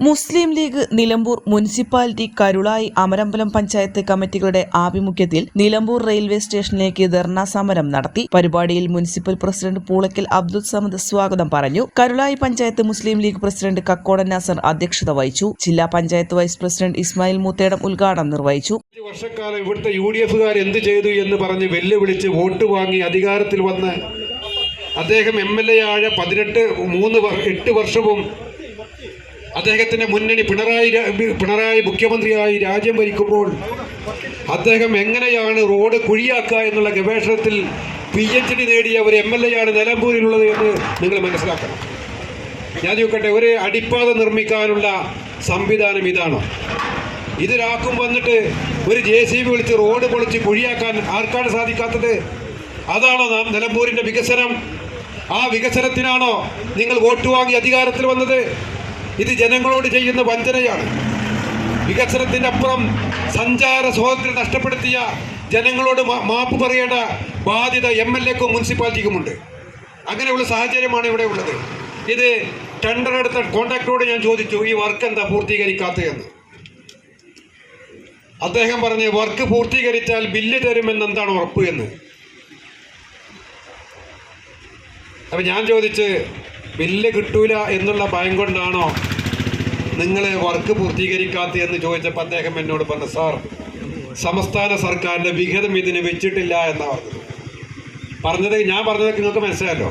Muslim League Nilambur municipality Karulai Amarambalam panchayat കമ്മിറ്റികളുടെ ആഭിമുഖ്യത്തിൽ Nilambur railway സ്റ്റേഷനിലേക്ക് ധർണാ സമരം നടത്തി. പരിപാടിയിൽ മുനിസിപ്പൽ പ്രസിഡന്റ് പൂളക്കൽ അബ്ദുൽ സമദ് സ്വാഗതം പറഞ്ഞു. കരുളായി പഞ്ചായത്ത് മുസ്ലിം ലീഗ് പ്രസിഡന്റ് കക്കോടൻ നാസർ അധ്യക്ഷത വഹിച്ചു. ജില്ലാ പഞ്ചായത്ത് വൈസ് പ്രസിഡന്റ് ഇസ്മായിൽ മുത്തേടം ഉദ്ഘാടനം നിർവഹിച്ചു. വർഷക്കാലം ഇവിടുത്തെ യു ഡി എഫുകാർ എന്ത് ചെയ്തു എന്ന് പറഞ്ഞ് വെല്ലുവിളിച്ച് വോട്ട് വാങ്ങി അധികാരത്തിൽ വന്ന് അദ്ദേഹം എം എൽ എ ആയ പതിനെട്ട് മൂന്ന് എട്ട് വർഷവും അദ്ദേഹത്തിന്റെ മുന്നണി പിണറായി പിണറായി മുഖ്യമന്ത്രിയായി രാജ്യം ഭരിക്കുമ്പോൾ അദ്ദേഹം എങ്ങനെയാണ് റോഡ് കുഴിയാക്കുക എന്നുള്ള ഗവേഷണത്തിൽ പി എച്ച് ഡി നേടിയ ഒരു എം എൽ എ ആണ് നിലമ്പൂരിലുള്ളത് എന്ന് നിങ്ങൾ മനസ്സിലാക്കണം. ഞാൻ ചോദിക്കട്ടെ ഒരു അടിപ്പാത നിർമ്മിക്കാനുള്ള സംവിധാനം ഇതാണോ? ഇതൊരാക്കും വന്നിട്ട് ഒരു ജെ സി ബി വിളിച്ച് റോഡ് പൊളിച്ച് കുഴിയാക്കാൻ ആർക്കാണ് സാധിക്കാത്തത്? അതാണോ നാം നിലമ്പൂരിന്റെ വികസനം? ആ വികസനത്തിനാണോ നിങ്ങൾ വോട്ട് വാങ്ങി അധികാരത്തിൽ വന്നത്? ഇത് ജനങ്ങളോട് ചെയ്യുന്ന വഞ്ചനയാണ്. വികസനത്തിന്റെ അപ്പുറം സഞ്ചാര സ്വാതന്ത്ര്യം നഷ്ടപ്പെടുത്തിയ ജനങ്ങളോട് മാപ്പ് പറയേണ്ട ബാധ്യത എം എൽ എക്കും മുനിസിപ്പാലിറ്റിക്കുമുണ്ട്. അങ്ങനെയുള്ള സാഹചര്യമാണ് ഇവിടെ ഉള്ളത്. ഇത് ടെൻഡർ എടുത്ത കോൺട്രാക്ടറോട് ഞാൻ ചോദിച്ചു ഈ വർക്ക് എന്താ പൂർത്തീകരിക്കാത്തതെന്ന്? അദ്ദേഹം പറഞ്ഞ് വർക്ക് പൂർത്തീകരിച്ചാൽ ബില്ല് തരുമെന്ന് എന്താണ് ഉറപ്പ് എന്ന്? അപ്പം ഞാൻ ചോദിച്ച് ബില്ല് കിട്ടൂല എന്നുള്ള ഭയം കൊണ്ടാണോ നിങ്ങൾ വർക്ക് പൂർത്തീകരിക്കാത്ത എന്ന് ചോദിച്ചപ്പോൾ അദ്ദേഹം എന്നോട് പറഞ്ഞു സാർ സംസ്ഥാന സർക്കാരിന്റെ വിഹിതം ഇതിന് വെച്ചിട്ടില്ല എന്നാ പറഞ്ഞത്. പറഞ്ഞത് ഞാൻ പറഞ്ഞതൊക്കെ നിങ്ങൾക്ക് മനസ്സിലായല്ലോ.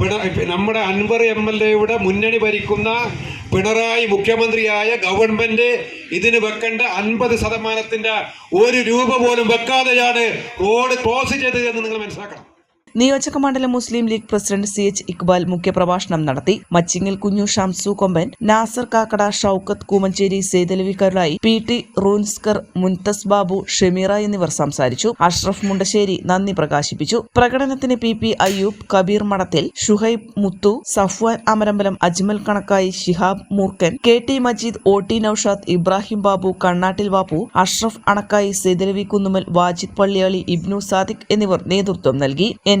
പിണ നമ്മുടെ അൻവർ എം എൽ എയുടെ മുന്നണി ഭരിക്കുന്ന പിണറായി മുഖ്യമന്ത്രിയായ ഗവൺമെന്റ് ഇതിന് വെക്കേണ്ട അൻപത് ശതമാനത്തിന്റെ ഒരു രൂപ പോലും വെക്കാതെയാണ് റോഡ് ക്ലോസ് ചെയ്തത് എന്ന് നിങ്ങൾ മനസ്സിലാക്കണം. നിയോജക മണ്ഡലം Muslim League president C H Iqbal മുഖ്യപ്രഭാഷണം നടത്തി. മച്ചിങ്ങിൽ കുഞ്ഞു ഷംസു കൊമ്പൻ നാസർ കാക്കട ഷൌക്കത്ത് കൂമഞ്ചേരി സെയ്തലവി കരുളായി പി ടി റൂൻസ്കർ മുൻതസ് ബാബു ഷമീറ എന്നിവർ സംസാരിച്ചു. അഷ്റഫ് മുണ്ടശ്ശേരി നന്ദി പ്രകാശിപ്പിച്ചു. പ്രകടനത്തിന് P P Ayyub Kabeer Madathil Shuhaib Muthu Safwan Amarambalam Ajmal കണക്കായി Shihab Moorkkan K T Majeed O T Noushad Ibrahim Babu Kannattil Babu Ashraf Anakkayi Saidalavi Kunnumal Wajid Palliyali Ibnu Sadiq എന്നിവർ നേതൃത്വം നൽകി. N